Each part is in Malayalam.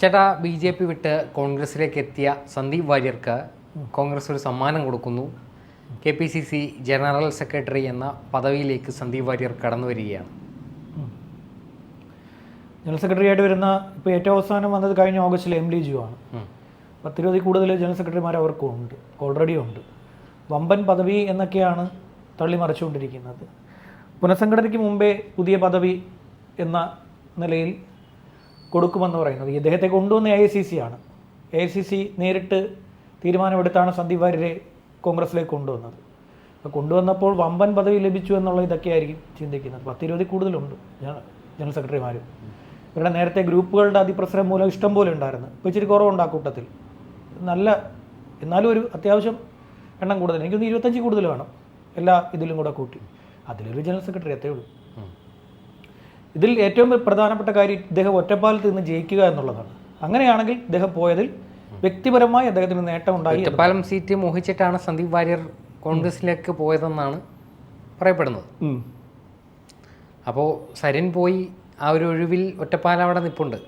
ചേട്ടാ ബി ജെ പി വിട്ട് കോൺഗ്രസിലേക്ക് എത്തിയ സന്ദീപ് വാര്യർക്ക് കോൺഗ്രസ് ഒരു സമ്മാനം കൊടുക്കുന്നു. K P C C general secretary എന്ന പദവിയിലേക്ക് സന്ദീപ് വാര്യർ കടന്നു വരികയാണ്. ജനറൽ സെക്രട്ടറി ആയിട്ട് വരുന്ന ഇപ്പോൾ ഏറ്റവും അവസാനം വന്നത് കഴിഞ്ഞ ഓഗസ്റ്റിൽ എം ഡി ജു ആണ്. പത്തിരുപതി പത്തിരുപതിൽ കൂടുതൽ ജനറൽ സെക്രട്ടറിമാർ അവർക്കും ഉണ്ട്. ഓൾറെഡി ഉണ്ട്. വമ്പൻ പദവി എന്നൊക്കെയാണ് തള്ളി മറിച്ചുകൊണ്ടിരിക്കുന്നത് പുനഃസംഘടനയ്ക്ക് മുമ്പേ പുതിയ പദവി എന്ന നിലയിൽ കൊടുക്കുമെന്ന് പറയുന്നത്. ഇദ്ദേഹത്തെ കൊണ്ടുവന്ന എ സി സി ആണ്. എ ഐ സി സി നേരിട്ട് തീരുമാനമെടുത്താണ് സന്ദീപ് വാര്യരെ കോൺഗ്രസിലേക്ക് കൊണ്ടുവന്നത്. കൊണ്ടുവന്നപ്പോൾ വമ്പൻ പദവി ലഭിച്ചു എന്നുള്ള ഇതൊക്കെയായിരിക്കും ചിന്തിക്കുന്നത്. പത്തിരുപതിൽ കൂടുതലുണ്ട് ജനറൽ സെക്രട്ടറിമാർ ഇവരുടെ നേരത്തെ ഗ്രൂപ്പുകളുടെ അതിപ്രസരം മൂലം ഇഷ്ടം പോലെ ഉണ്ടായിരുന്നു. ഇപ്പോൾ ഇച്ചിരി കുറവുണ്ട് ആ കൂട്ടത്തിൽ. നല്ല എന്നാലും ഒരു അത്യാവശ്യം എണ്ണം കൂടുതൽ. എനിക്കൊന്ന് ഇരുപത്തഞ്ച് കൂടുതൽ വേണം. എല്ലാ ഇതിലും കൂടെ കൂട്ടി. അതിലൊരു ജനറൽ സെക്രട്ടറി അത്രേ ഉള്ളൂ. ഇതിൽ ഏറ്റവും പ്രധാനപ്പെട്ട കാര്യം ഇദ്ദേഹം ഒറ്റപ്പാലത്ത് നിന്ന് ജയിക്കുക എന്നുള്ളതാണ്. അങ്ങനെയാണെങ്കിൽ ഇദ്ദേഹം പോയതിൽ വ്യക്തിപരമായി അദ്ദേഹത്തിന് നേട്ടം ഉണ്ടായി ഒറ്റപ്പാലം സീറ്റ് മോഹിച്ചിട്ടാണ് സന്ദീപ് വാര്യർ കോൺഗ്രസിലേക്ക് പോയതെന്നാണ് പറയപ്പെടുന്നത്. അപ്പോൾ സരിൻ പോയി ആ ഒരു ഒഴിവിൽ ഒറ്റപ്പാലം അവിടെ നിപ്പുണ്ട്.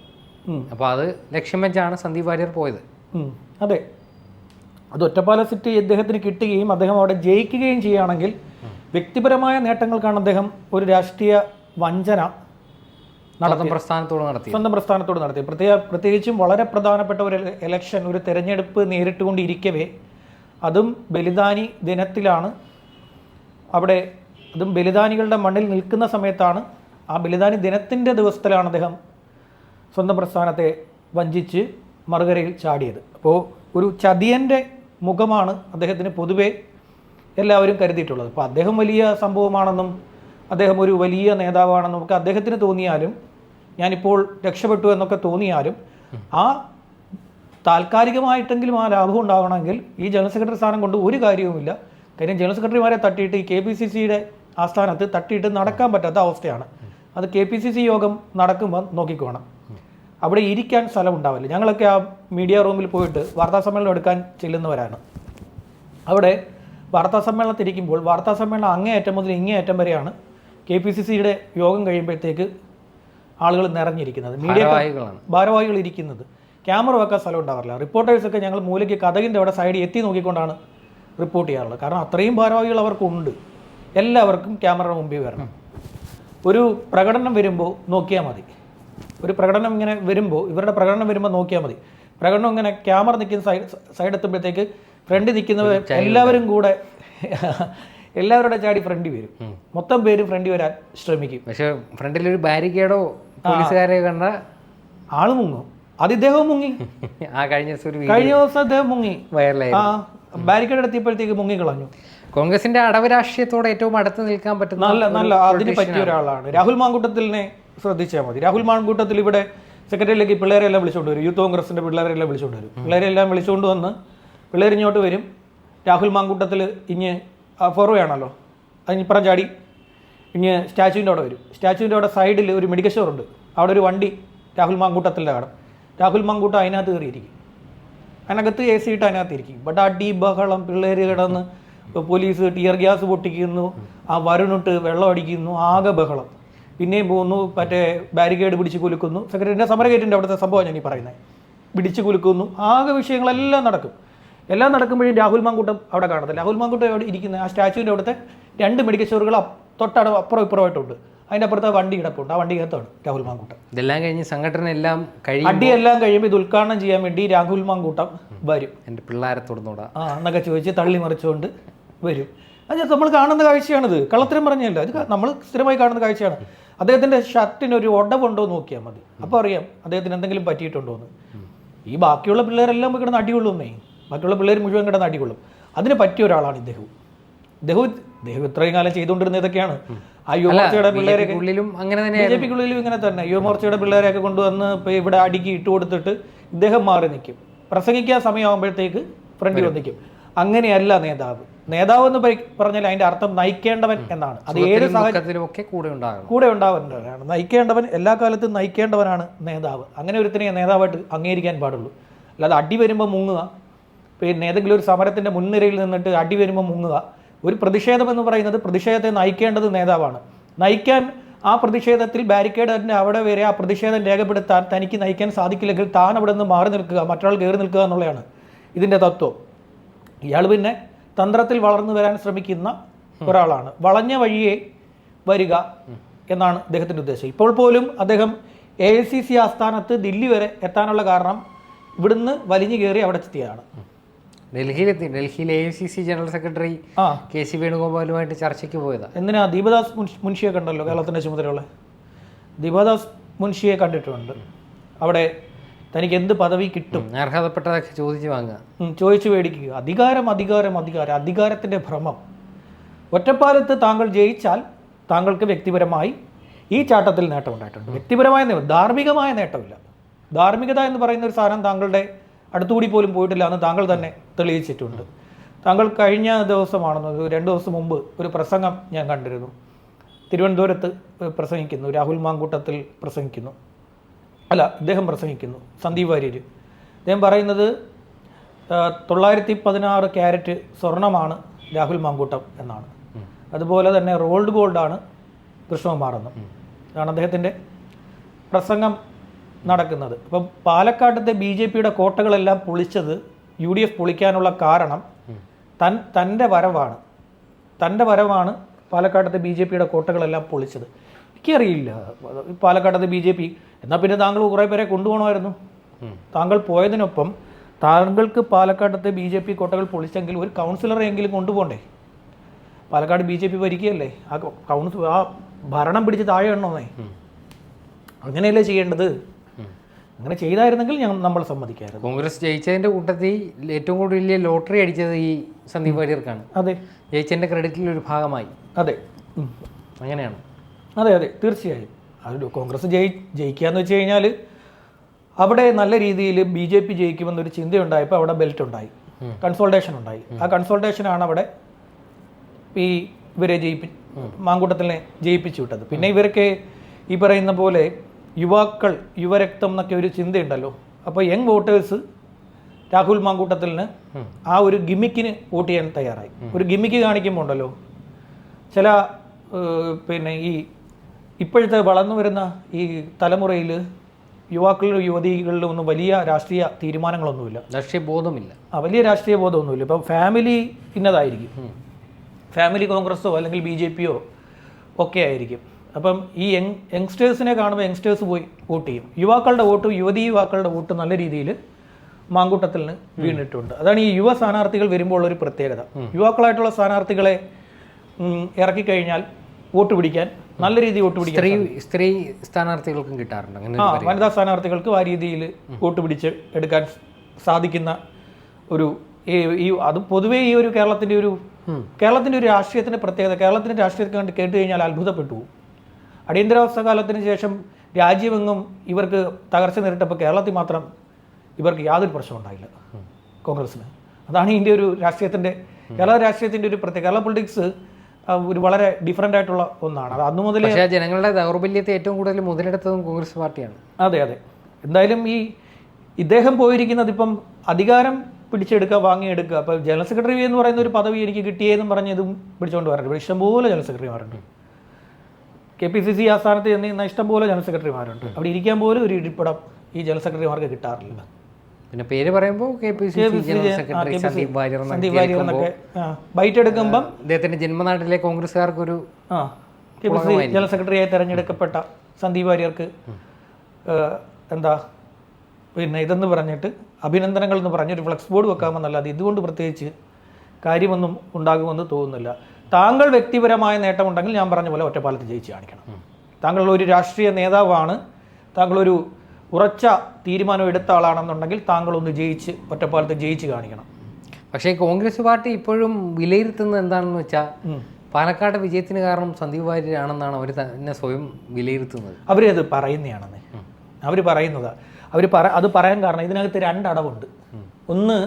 അപ്പോൾ അത് ലക്ഷ്യം വെച്ചാണ് സന്ദീപ് വാര്യർ പോയത്. അതെ. അത് ഒറ്റപ്പാല സിറ്റി ഇദ്ദേഹത്തിന് കിട്ടുകയും അദ്ദേഹം അവിടെ ജയിക്കുകയും ചെയ്യുകയാണെങ്കിൽ വ്യക്തിപരമായ നേട്ടങ്ങൾക്കാണ് അദ്ദേഹം ഒരു രാഷ്ട്രീയ വഞ്ചന സ്വന്തം പ്രസ്ഥാനത്തോട് നടത്തി സ്വന്തം പ്രസ്ഥാനത്തോട് നടത്തി പ്രത്യേക പ്രത്യേകിച്ചും വളരെ പ്രധാനപ്പെട്ട ഒരു ഇലക്ഷൻ ഒരു തെരഞ്ഞെടുപ്പ് നേരിട്ടുകൊണ്ടിരിക്കവേ അതും ബലിദാനി ദിനത്തിലാണ്. അവിടെ അതും ബലിദാനികളുടെ മണ്ണിൽ നിൽക്കുന്ന സമയത്താണ് ആ ബലിദാനി ദിനത്തിന്റെ ദിവസത്തിലാണ് അദ്ദേഹം സ്വന്തം പ്രസ്ഥാനത്തെ വഞ്ചിച്ച് മറുകരയിൽ ചാടിയത്. അപ്പോൾ ഒരു ചതിയന്റെ മുഖമാണ് അദ്ദേഹത്തിന് പൊതുവേ എല്ലാവരും കരുതിയിട്ടുള്ളത്. അപ്പോൾ അദ്ദേഹം വലിയ സംഭവമാണെന്നും അദ്ദേഹം ഒരു വലിയ നേതാവാണെന്ന് നമുക്ക് അദ്ദേഹത്തിന് തോന്നിയാലും ഞാനിപ്പോൾ രക്ഷപ്പെട്ടു എന്നൊക്കെ തോന്നിയാലും ആ താൽക്കാലികമായിട്ടെങ്കിലും ആ ലാഭം ഉണ്ടാവണമെങ്കിൽ ഈ ജനറൽ സെക്രട്ടറി സ്ഥാനം കൊണ്ട് ഒരു കാര്യവുമില്ല. കാര്യം ജനറൽ സെക്രട്ടറിമാരെ തട്ടിയിട്ട് ഈ കെ പി സി സിയുടെ ആസ്ഥാനത്ത് തട്ടിയിട്ട് നടക്കാൻ പറ്റാത്ത അവസ്ഥയാണ്. അത് കെ പി സി സി യോഗം നടക്കുമ്പോൾ നോക്കിക്കോണം. അവിടെ ഇരിക്കാൻ സ്ഥലം ഉണ്ടാവില്ല ഞങ്ങളൊക്കെ ആ മീഡിയ റൂമിൽ പോയിട്ട് വാർത്താ സമ്മേളനം എടുക്കാൻ ചെല്ലുന്നവരാണ്. അവിടെ വാർത്താ സമ്മേളനത്തിരിക്കുമ്പോൾ വാർത്താ സമ്മേളനം അങ്ങേയറ്റം മുതൽ ഇങ്ങേയറ്റം വരെയാണ് കെ പി സി സിയുടെ യോഗം കഴിയുമ്പോഴത്തേക്ക് ആളുകൾ നിറഞ്ഞിരിക്കുന്നത്. മീഡിയ ഭാരവാഹികൾ ഇരിക്കുന്നത്. ക്യാമറ വെക്കാൻ സ്ഥലം ഉണ്ടാവാറില്ല. റിപ്പോർട്ടേഴ്സൊക്കെ ഞങ്ങൾ മൂലയ്ക്ക് കഥകിന്റെ അവിടെ സൈഡിൽ എത്തി നോക്കിക്കൊണ്ടാണ് റിപ്പോർട്ട് ചെയ്യാറുള്ളത്. കാരണം അത്രയും ഭാരവാഹികൾ അവർക്കുണ്ട്. എല്ലാവർക്കും ക്യാമറയുടെ മുമ്പിൽ വരണം. ഒരു പ്രകടനം വരുമ്പോൾ നോക്കിയാൽ മതി. ഒരു പ്രകടനം ഇങ്ങനെ വരുമ്പോൾ ഇവരുടെ പ്രകടനം വരുമ്പോൾ നോക്കിയാൽ മതി. പ്രകടനം ഇങ്ങനെ ക്യാമറ നിൽക്കുന്ന സൈഡ് സൈഡ് എത്തുമ്പോഴത്തേക്ക് ഫ്രണ്ട് നിൽക്കുന്നവർ എല്ലാവരും കൂടെ എല്ലാവരുടെ ചാടി ഫ്രണ്ടി വരും. മൊത്തം പേരും ഫ്രണ്ടി വരാൻ ശ്രമിക്കും. പക്ഷെ ഫ്രണ്ടിലൊരു ബാരിക്കേഡോ പോലീസുകാരെ കണ്ട ആൾ മുങ്ങും. അത് ഇദ്ദേഹവും മുങ്ങി. ആ കഴിഞ്ഞ ദിവസം ഒരു കഴിഞ്ഞ ദിവസം അദ്ദേഹം മുങ്ങി. വയറിലായി ആ ബാരിക്കേഡ് എത്തിയപ്പോഴത്തേക്ക് മുങ്ങി കളഞ്ഞു കോൺഗ്രസിന്റെ അടവ് രാഷ്ട്രീയത്തോടെ ഏറ്റവും അടുത്ത് നിൽക്കാൻ പറ്റുന്ന നല്ല നല്ല അതിന് പറ്റിയ ഒരാളാണ്. രാഹുൽ മാങ്കൂട്ടത്തിലിനെ ശ്രദ്ധിച്ചാൽ മതി. രാഹുൽ മാങ്കൂട്ടത്തിൽ ഇവിടെ സെക്രട്ടറിയിലേക്ക് പിള്ളേരെല്ലാം വിളിച്ചുകൊണ്ട് വരും. യൂത്ത് കോൺഗ്രസിന്റെ പിള്ളേരെല്ലാം വിളിച്ചുകൊണ്ട് വരും. പിള്ളേരെല്ലാം വിളിച്ചുകൊണ്ട് വന്ന് പിള്ളേർ ഇങ്ങോട്ട് വരും. രാഹുൽ മാങ്കൂട്ടത്തിൽ ഇഞ്ഞ് ഫോർവേ ആണല്ലോ. അതിനിപ്പുറം ചാടി. ഇനി സ്റ്റാച്ചുവിന്റെ അവിടെ വരും. സ്റ്റാച്ചുവിന്റെ അവിടെ സൈഡിൽ ഒരു മെഡിക്കൽ സ്റ്റോർ ഉണ്ട്. അവിടെ ഒരു വണ്ടി രാഹുൽ മാങ്കൂട്ടത്തിന്റെ കാണും രാഹുൽ മാങ്കൂട്ടം അതിനകത്ത് കയറിയിരിക്കും. അതിനകത്ത് എ സി ഇട്ട് അതിനകത്ത് ഇരിക്കും ബട്ട് അടി ബഹളം പിള്ളേർ കിടന്ന് പോലീസ് ടിയർ ഗ്യാസ് പൊട്ടിക്കുന്നു. ആ വരുണിട്ട് വെള്ളം അടിക്കുന്നു. ആകെ ബഹളം. പിന്നെയും പോകുന്നു. മറ്റേ ബാരിക്കേഡ് പിടിച്ച് കുലുക്കുന്നു. സെക്രട്ടറിന്റെ സമരഗേറ്റിന്റെ അവിടുത്തെ സംഭവം ഞാൻ ഈ പറയുന്നത്. പിടിച്ച് കുലുക്കുന്നു. ആകെ വിഷയങ്ങളെല്ലാം നടക്കും. എല്ലാം നടക്കുമ്പോഴും രാഹുൽ മാങ്കൂട്ടം അവിടെ കാണത്തില്ല. രാഹുൽ മാങ്കൂട്ടം അവിടെ ഇരിക്കുന്ന? ആ സ്റ്റാച്ചുവിന്റെ അവിടുത്തെ രണ്ട് മെഡിക്കൽ സ്റ്റോറുകൾ തൊട്ടട അപ്പുറം ഇപ്പുറമായിട്ടുണ്ട്. അതിന്റെ അപ്പുറത്തെ വണ്ടി കിടപ്പുണ്ട്. ആ വണ്ടി വണ്ടിക്കകത്താണ് രാഹുൽ മാങ്കൂട്ടം. ഇതെല്ലാം കഴിഞ്ഞ് സംഘടന എല്ലാം കഴിയും അടിയെല്ലാം കഴിയുമ്പോൾ ഇത് ഉദ്ഘാടനം ചെയ്യാൻ വേണ്ടി രാഹുൽ മാങ്കൂട്ടം വരും. എന്റെ പിള്ളേരെ തുടർന്നൂടാ ആ എന്നൊക്കെ ചോദിച്ച് തള്ളി മറിച്ചുകൊണ്ട് വരും. അത് നമ്മൾ കാണുന്ന കാഴ്ചയാണിത്. കള്ളത്തരം പറഞ്ഞല്ല. അത് നമ്മൾ സ്ഥിരമായി കാണുന്ന കാഴ്ചയാണ്. അദ്ദേഹത്തിന്റെ ഷർട്ടിന് ഒരു ഒടവുണ്ടോ എന്ന് നോക്കിയാൽ മതി. അപ്പോൾ അറിയാം അദ്ദേഹത്തിന് എന്തെങ്കിലും പറ്റിയിട്ടുണ്ടോ എന്ന്. ഈ ബാക്കിയുള്ള പിള്ളേരെല്ലാം പോയി കിടന്ന് അടികൊള്ളുന്നേ ബാക്കിയുള്ള പിള്ളേർ മുഴുവൻ കിടന്ന് അടികൊള്ളും അതിന് പറ്റിയ ഒരാളാണ് ഇദ്ദേഹം. ഇദ്ദേഹം ഇദ്ദേഹം ഇത്രയും കാലം ചെയ്തുകൊണ്ടിരുന്ന ഇതൊക്കെയാണ്. ആ യുവമോർച്ചയുടെ പിള്ളേരെ അങ്ങനെ തന്നെ ബി ജെ പിക്കുള്ളിലും ഇങ്ങനെ തന്നെ. യുവമോർച്ചയുടെ പിള്ളേരെയൊക്കെ കൊണ്ടുവന്ന് ഇപ്പോൾ ഇവിടെ അടിക്ക് ഇട്ട് കൊടുത്തിട്ട് ഇദ്ദേഹം മാറി നിൽക്കും. പ്രസംഗിക്കാൻ സമയമാകുമ്പോഴത്തേക്ക് ഫ്രണ്ടിൽ വന്നിക്കും അങ്ങനെയല്ല നേതാവ്. നേതാവ് എന്ന് പറഞ്ഞാൽ അതിന്റെ അർത്ഥം നയിക്കേണ്ടവൻ എന്നാണ്. അത് ഏത് സാഹചര്യം ദുഃഖത്തിലും ഒക്കെ കൂടെ ഉണ്ടാകും കൂടെ ഉണ്ടാവേണ്ടവനാണ് നയിക്കേണ്ടവൻ എല്ലാ കാലത്തും നയിക്കേണ്ടവനാണ് നേതാവ്. അങ്ങനെ ഒരുത്തിനെ നേതാവായിട്ട് അംഗീകരിക്കാൻ പാടുള്ളൂ. അല്ലാതെ അടി വരുമ്പോൾ മുങ്ങുക പിന്നെ ഏതെങ്കിലും ഒരു സമരത്തിന്റെ മുൻനിരയിൽ നിന്നിട്ട് അടി വരുമ്പോൾ മുങ്ങുക. ഒരു പ്രതിഷേധം എന്ന് പറയുന്നത് പ്രതിഷേധത്തെ നയിക്കേണ്ടത് നേതാവാണ്. നയിക്കാൻ ആ പ്രതിഷേധത്തിൽ ബാരിക്കേഡിന്റെ അവിടെ വരെ ആ പ്രതിഷേധം രേഖപ്പെടുത്താൻ തനിക്ക് നയിക്കാൻ സാധിക്കില്ലെങ്കിൽ താൻ അവിടെ നിന്ന് മാറി നിൽക്കുക മറ്റൊരാൾ കയറി നിൽക്കുക എന്നുള്ളതാണ് ഇതിന്റെ തത്വം. ഇയാൾ പിന്നെ തന്ത്രത്തിൽ വളർന്നു വരാൻ ശ്രമിക്കുന്ന ഒരാളാണ്. വളഞ്ഞ വഴിയെ വരിക എന്നാണ് അദ്ദേഹത്തിന്റെ ഉദ്ദേശം. ഇപ്പോൾ പോലും അദ്ദേഹം എ ഐ സി സി ആസ്ഥാനത്ത് ദില്ലി വരെ എത്താനുള്ള കാരണം ഇവിടുന്ന് വലിഞ്ഞു കയറി അവിടെ എത്തിയതാണ്. ഡൽഹിയിലെത്തി ഡൽഹിയിലെ A C C general secretary K C വേണുഗോപാലുമായിട്ട് ചർച്ചയ്ക്ക് പോയതാ. എന്തിനാ ദീപദാസ് മുൻഷിയെ കണ്ടല്ലോ കേരളത്തിന്റെ ചുമതലയുള്ള? ദീപദാസ് മുൻഷിയെ കണ്ടിട്ടുണ്ട്. അവിടെ തനിക്ക് എന്ത് പദവി കിട്ടും? അർഹതപ്പെട്ടതൊക്കെ ചോദിച്ചു വാങ്ങുക. ചോദിച്ചു മേടിക്കുക. അധികാരം അധികാരം അധികാരം അധികാരത്തിന്റെ ഭ്രമം. ഒറ്റപ്പാലത്ത് താങ്കൾ ജയിച്ചാൽ താങ്കൾക്ക് വ്യക്തിപരമായി ഈ ചാട്ടത്തിൽ നേട്ടമുണ്ടായിട്ടുണ്ട് വ്യക്തിപരമായ നേട്ടം ധാർമ്മികമായ നേട്ടമില്ല. ധാർമ്മികത എന്ന് പറയുന്ന ഒരു സാധനം താങ്കളുടെ അടുത്തുകൂടി പോലും പോയിട്ടില്ല എന്ന് താങ്കൾ തന്നെ തെളിയിച്ചിട്ടുണ്ട്. താങ്കൾ കഴിഞ്ഞ ദിവസമാണെന്ന് രണ്ട് ദിവസം മുമ്പ് ഒരു പ്രസംഗം ഞാൻ കണ്ടിരുന്നു. തിരുവനന്തപുരത്ത് പ്രസംഗിക്കുന്നു രാഹുൽ മാങ്കൂട്ടത്തിൽ പ്രസംഗിക്കുന്നു. അല്ല ഇദ്ദേഹം പ്രസംഗിക്കുന്നു സന്ദീപ് വാര്യർ അദ്ദേഹം പറയുന്നത് തൊള്ളായിരത്തി പതിനാറ് ക്യാരറ്റ് സ്വർണമാണ് രാഹുൽ മാങ്കൂട്ടം എന്നാണ്. അതുപോലെ തന്നെ റോൾഡ് ഗോൾഡാണ് കൃഷ്ണകുമാറെന്നും ഇതാണ് അദ്ദേഹത്തിന്റെ പ്രസംഗം നടക്കുന്നത്. അപ്പം പാലക്കാട്ടത്തെ ബി ജെ പിയുടെ കോട്ടകളെല്ലാം പൊളിച്ചത് യു ഡി എഫ് പൊളിക്കാനുള്ള കാരണം തൻ തന്റെ വരവാണ്. തന്റെ വരവാണ് പാലക്കാട്ടത്തെ ബി ജെ പിയുടെ കോട്ടകളെല്ലാം പൊളിച്ചത്. എനിക്കറിയില്ല. പാലക്കാട്ടത്തെ ബി ജെ പി എന്നാൽ പിന്നെ താങ്കൾ കുറേ പേരെ കൊണ്ടുപോകണമായിരുന്നു. താങ്കൾ പോയതിനൊപ്പം താങ്കൾക്ക് പാലക്കാട്ടത്തെ ബി ജെ പി കോട്ടകൾ പൊളിച്ചെങ്കിൽ ഒരു കൗൺസിലറെ എങ്കിലും കൊണ്ടുപോകണ്ടേ? പാലക്കാട് ബി ജെ പി ഭരിക്കുകയല്ലേ? ആ കൗൺസിൽ ആ ഭരണം പിടിച്ച് താഴെ എണ്ണോന്നേ അങ്ങനെയല്ലേ ചെയ്യേണ്ടത്? അങ്ങനെ ചെയ്തായിരുന്നെങ്കിൽ ഞങ്ങൾ നമ്മൾ സമ്മതിക്കായിരുന്നു. കോൺഗ്രസ് ജയിച്ചതിന്റെ കൂട്ടത്തിൽ ഏറ്റവും കൂടുതൽ വലിയ ലോട്ടറി അടിച്ചത് ഈ സന്ദീപ് വാര്യർക്കാണ്. അതെ. ജയിച്ചതിന്റെ ക്രെഡിറ്റിൽ ഒരു ഭാഗമായി. അതെ. അങ്ങനെയാണ്. അതെ അതെ. തീർച്ചയായും. അത് കോൺഗ്രസ് ജയി ജയിക്കുക എന്ന് വെച്ച് കഴിഞ്ഞാൽ അവിടെ നല്ല രീതിയിൽ ബി ജെ പി ജയിക്കുമെന്നൊരു ചിന്തയുണ്ടായപ്പോൾ അവിടെ ബെൽറ്റ് ഉണ്ടായി. കൺസോൾട്ടേഷൻ ഉണ്ടായി. ആ കൺസോൾട്ടേഷനാണ് അവിടെ ഈ ഇവരെ ജയിപ്പി മാങ്കൂട്ടത്തിനെ ജയിപ്പിച്ചു വിട്ടത്. പിന്നെ ഇവരൊക്കെ ഈ പറയുന്ന പോലെ യുവാക്കൾ യുവരക്തം എന്നൊക്കെ ഒരു ചിന്തയുണ്ടല്ലോ. അപ്പോൾ യങ് വോട്ടേഴ്സ് രാഹുൽ മാങ്കൂട്ടത്തിന് ആ ഒരു ഗിമ്മിക്കിന് വോട്ട് ചെയ്യാൻ തയ്യാറായി. ഒരു ഗിമ്മിക്ക് കാണിക്കുമ്പോൾ ഉണ്ടല്ലോ. ചില പിന്നെ ഈ ഇപ്പോഴത്തെ വളർന്നു വരുന്ന ഈ തലമുറയിൽ യുവാക്കളിലും യുവതികളിലും ഒന്നും വലിയ രാഷ്ട്രീയ തീരുമാനങ്ങളൊന്നുമില്ല. രാഷ്ട്രീയ ബോധമില്ല. ആ വലിയ രാഷ്ട്രീയ ബോധമൊന്നുമില്ല. ഇപ്പം ഫാമിലി ഇന്നതായിരിക്കും. ഫാമിലി കോൺഗ്രസ്സോ അല്ലെങ്കിൽ ബി ജെ പിയോ ഒക്കെ ആയിരിക്കും. അപ്പം ഈ യങ് യങ്സ്റ്റേഴ്സിനെ കാണുമ്പോൾ യങ്സ്റ്റേഴ്സ് പോയി വോട്ട് ചെയ്യും. യുവാക്കളുടെ വോട്ട് യുവതി യുവാക്കളുടെ വോട്ട് നല്ല രീതിയിൽ മാങ്കൂട്ടത്തിന് വീണിട്ടുണ്ട്. അതാണ് ഈ യുവ സ്ഥാനാർത്ഥികൾ വരുമ്പോൾ ഉള്ളൊരു പ്രത്യേകത. യുവാക്കളായിട്ടുള്ള സ്ഥാനാർത്ഥികളെ ഇറക്കി ഇറക്കിക്കഴിഞ്ഞാൽ വോട്ട് പിടിക്കാൻ നല്ല രീതിയിൽ വോട്ട് പിടിക്കാൻ സ്ത്രീ സ്ത്രീ സ്ഥാനാർത്ഥികൾക്കും കിട്ടാറുണ്ട്. ആ വനിതാ സ്ഥാനാർത്ഥികൾക്ക് ആ രീതിയിൽ വോട്ട് പിടിച്ച് എടുക്കാൻ സാധിക്കുന്ന ഒരു ഈ- അത് പൊതുവേ ഈ ഒരു കേരളത്തിന്റെ ഒരു കേരളത്തിന്റെ ഒരു രാഷ്ട്രീയത്തിന്റെ പ്രത്യേകത കേരളത്തിന്റെ രാഷ്ട്രീയത്തെ കണ്ട് കേട്ട് കഴിഞ്ഞാൽ അത്ഭുതപ്പെട്ടു പോകും. അടിയന്തരാവസ്ഥ കാലത്തിന് ശേഷം രാജ്യമെങ്ങും ഇവർക്ക് തകർച്ച നേരിട്ടപ്പോൾ കേരളത്തിൽ മാത്രം ഇവർക്ക് യാതൊരു പ്രശ്നവും ഉണ്ടായില്ല കോൺഗ്രസ്സിന്. അതാണ് ഇതിന്റെ ഒരു രാഷ്ട്രീയത്തിന്റെ കേരള രാഷ്ട്രീയത്തിന്റെ ഒരു പ്രത്യേക കേരള പൊളിറ്റിക്സ് ഒരു വളരെ ഡിഫറെന്റ് ആയിട്ടുള്ള ഒന്നാണ്. അത് അന്നു മുതലേ ജനങ്ങളുടെ ദൗർബല്യത്തെ ഏറ്റവും കൂടുതൽ മുതലെടുത്തതും കോൺഗ്രസ് പാർട്ടിയാണ്. അതെ അതെ. എന്തായാലും ഈ ഇദ്ദേഹം പോയിരിക്കുന്നത് ഇപ്പം അധികാരം പിടിച്ചെടുക്കുക വാങ്ങിയെടുക്കുക. അപ്പോൾ ജനറൽ സെക്രട്ടറി എന്ന് പറയുന്ന ഒരു പദവി എനിക്ക് കിട്ടിയെന്നും പറഞ്ഞ് ഇതും പിടിച്ചുകൊണ്ട് വരണ്ട് ഇവിടെ ഇഷ്ടംപോലെ ജനറൽ സെക്രട്ടറിമാരുണ്ട്. കെ പി സി സി ആസ്ഥാനത്ത് ചെന്ന് നിന്ന ഇഷ്ടംപോലെ ജനറൽ സെക്രട്ടറിമാരുണ്ട്. അവിടെ ഇരിക്കാൻ പോലും ഒരു ഇടിപ്പടം ഈ ജനറൽ സെക്രട്ടറിമാർക്ക് കിട്ടാറില്ല. പിന്നെ പേര് പറയുമ്പോൾ K P C C general secretary Sandeep Warrier Sandeep Warrier എന്നൊക്കെ ബൈറ്റ് എടുക്കുമ്പം അദ്ദേഹത്തിന്റെ ജന്മനാട്ടിലെ കോൺഗ്രസ്സുകാർക്കൊരു ഒരു കെ പി സി ജനറൽ സെക്രട്ടറിയായി തെരഞ്ഞെടുക്കപ്പെട്ട സന്ദീപ് വാര്യർക്ക് എന്താ പിന്നെ ഇതെന്ന് പറഞ്ഞിട്ട് അഭിനന്ദനങ്ങൾ എന്ന് പറഞ്ഞൊരു ഫ്ലെക്സ് ബോർഡ് വെക്കാമെന്നല്ലാതെ ഇതുകൊണ്ട് പ്രത്യേകിച്ച് കാര്യമൊന്നും ഉണ്ടാകുമെന്ന് തോന്നുന്നില്ല. താങ്കൾ വ്യക്തിപരമായ നേട്ടമുണ്ടെങ്കിൽ ഞാൻ പറഞ്ഞ പോലെ ഒറ്റപ്പാലത്ത് ജയിച്ച് കാണിക്കണം. താങ്കൾ ഒരു രാഷ്ട്രീയ നേതാവാണ്. താങ്കളൊരു ഉറച്ച തീരുമാനം എടുത്ത ആളാണെന്നുണ്ടെങ്കിൽ താങ്കൾ ഒന്ന് ജയിച്ച് ഒറ്റപ്പാലത്ത് ജയിച്ച് കാണിക്കണം. പക്ഷേ കോൺഗ്രസ് പാർട്ടി ഇപ്പോഴും വിലയിരുത്തുന്നത് എന്താണെന്ന് വെച്ചാൽ. പാലക്കാട് വിജയത്തിന് കാരണം സന്ദീപ് വാര്യരാണെന്നാണ് അവർ തന്നെ സ്വയം വിലയിരുത്തുന്നത്. അവരത് പറയുന്നതാണെന്ന് അവർ പറയുന്നത്. അവർ പറ അത് പറയാൻ കാരണം ഇതിനകത്ത് രണ്ടടവുണ്ട്. ഒന്ന്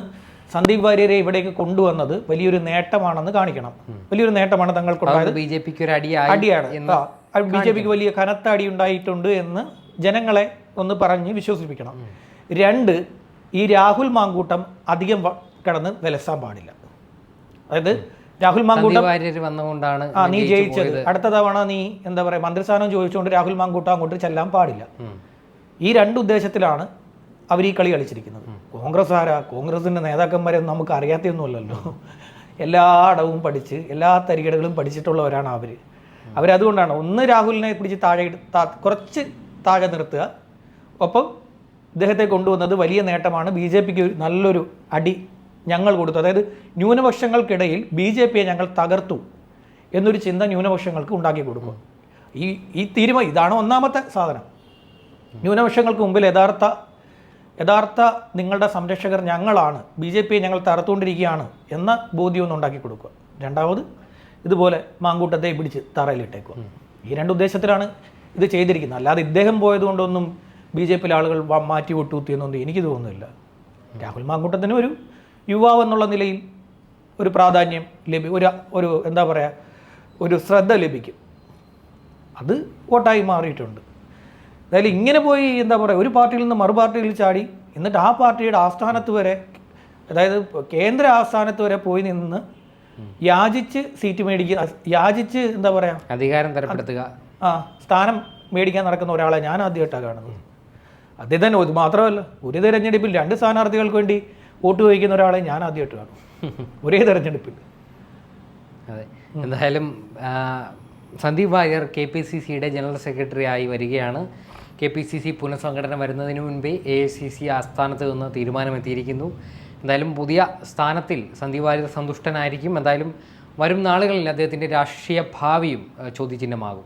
സന്ദീപ് വാര്യരെ ഇവിടേക്ക് കൊണ്ടുവന്നത് വലിയൊരു നേട്ടമാണെന്ന് കാണിക്കണം. വലിയൊരു നേട്ടമാണ് തങ്ങൾക്കുണ്ടായത്. ബി ജെ പിക്ക് ഒരു അടി അടിയാണ്. ബി ജെ പിക്ക് വലിയ കനത്ത അടി ഉണ്ടായിട്ടുണ്ട് എന്ന് ജനങ്ങളെ ഒന്ന് പറഞ്ഞ് വിശ്വസിപ്പിക്കണം. രണ്ട് ഈ രാഹുൽ മാങ്കൂട്ടം അധികം കടന്ന് വിലസാൻ പാടില്ല. അതായത് രാഹുൽ മാങ്കൂട്ടം വന്നുകൊണ്ടാണ് ആ നീ ജയിച്ചത്. അടുത്ത തവണ നീ എന്താ പറയുക മന്ത്രിസ്ഥാനം ചോദിച്ചുകൊണ്ട് രാഹുൽ മാങ്കൂട്ടം അങ്ങോട്ട് ചെല്ലാൻ പാടില്ല. ഈ രണ്ട് ഉദ്ദേശത്തിലാണ് അവർ ഈ കളി കളിച്ചിരിക്കുന്നത്. കോൺഗ്രസ് ആരാ? കോൺഗ്രസിന്റെ നേതാക്കന്മാരെ നമുക്ക് അറിയാത്തൊന്നുമല്ലല്ലോ. എല്ലാ അടവും പഠിച്ച് എല്ലാ തരികടകളും പഠിച്ചിട്ടുള്ളവരാണ് അവർ അവരതുകൊണ്ടാണ് ഒന്ന് രാഹുലിനെ പിടിച്ച് താഴെ കുറച്ച് താഴെ നിർത്തുക. ഒപ്പം ഇദ്ദേഹത്തെ കൊണ്ടുവന്നത് വലിയ നേട്ടമാണ്. ബി ജെ പിക്ക് നല്ലൊരു അടി ഞങ്ങൾ കൊടുത്തു. അതായത് ന്യൂനപക്ഷങ്ങൾക്കിടയിൽ ബി ജെ പിയെ ഞങ്ങൾ തകർത്തു എന്നൊരു ചിന്ത ന്യൂനപക്ഷങ്ങൾക്ക് ഉണ്ടാക്കി കൊടുക്കും. ഈ ഈ തീരുമാനം ഇതാണ് ഒന്നാമത്തെ സാധനം. ന്യൂനപക്ഷങ്ങൾക്ക് മുമ്പിൽ യഥാർത്ഥ യഥാർത്ഥ നിങ്ങളുടെ സംരക്ഷകർ ഞങ്ങളാണ്. ബി ജെ പിയെ ഞങ്ങൾ തറത്തുകൊണ്ടിരിക്കുകയാണ് എന്ന ബോധ്യം ഒന്ന് ഉണ്ടാക്കി കൊടുക്കുക. രണ്ടാമത് ഇതുപോലെ മാങ്കൂട്ടത്തെ പിടിച്ച് തറയിലിട്ടേക്കുക. ഈ രണ്ട് ഉദ്ദേശത്തിലാണ് ഇത് ചെയ്തിരിക്കുന്നത്. അല്ലാതെ ഇദ്ദേഹം പോയതുകൊണ്ടൊന്നും ബി ജെ പിയിലെ ആളുകൾ മാറ്റി വിട്ടുകുത്തി എന്നൊന്നും എനിക്ക് തോന്നുന്നില്ല. രാഹുൽ മാങ്കൂട്ടത്തിന് ഒരു യുവാവ് എന്നുള്ള നിലയിൽ ഒരു പ്രാധാന്യം ലഭി ഒരു ഒരു എന്താ പറയുക ഒരു ശ്രദ്ധ ലഭിക്കും. അത് വോട്ടായി മാറിയിട്ടുണ്ട്. അതായത് ഇങ്ങനെ പോയി എന്താ പറയുക ഒരു പാർട്ടിയിൽ നിന്ന് മറു പാർട്ടിയിൽ ചാടി എന്നിട്ട് ആ പാർട്ടിയുടെ ആസ്ഥാനത്ത് വരെ അതായത് കേന്ദ്ര ആസ്ഥാനത്ത് വരെ പോയി നിന്ന് യാചിച്ച് സീറ്റ് മേടിക്കുക യാചിച്ച് എന്താ പറയുക അധികാരം തരപ്പെടുത്തുക. ആ സ്ഥാനം മേടിക്കാൻ നടക്കുന്ന ഒരാളെ ഞാൻ ആദ്യമായിട്ടാണ് കാണുന്നത്. അദ്ദേഹം തന്നെ മാത്രമല്ല ഒരു തെരഞ്ഞെടുപ്പിൽ രണ്ട് സ്ഥാനാർത്ഥികൾക്ക് വേണ്ടി വോട്ട് ചോദിക്കുന്ന ഒരാളെ ഞാൻ ആദ്യമായിട്ട് കാണും. ഒരേ തെരഞ്ഞെടുപ്പിൽ. അതെ. എന്തായാലും Sandeep Warrier K P C സിയുടെ ജനറൽ സെക്രട്ടറി ആയി വരികയാണ്. കെ പി സി സി പുനഃസംഘടന വരുന്നതിന് മുൻപേ എ ഐ സി സി ആസ്ഥാനത്ത് നിന്ന് തീരുമാനമെത്തിയിരിക്കുന്നു. എന്തായാലും പുതിയ സ്ഥാനത്തിൽ സന്ദീപ് വാര്യർ സന്തുഷ്ടനായിരിക്കും. എന്തായാലും വരും നാളുകളിൽ അദ്ദേഹത്തിന്റെ രാഷ്ട്രീയ ഭാവിയും ചോദ്യചിഹ്നമാകും.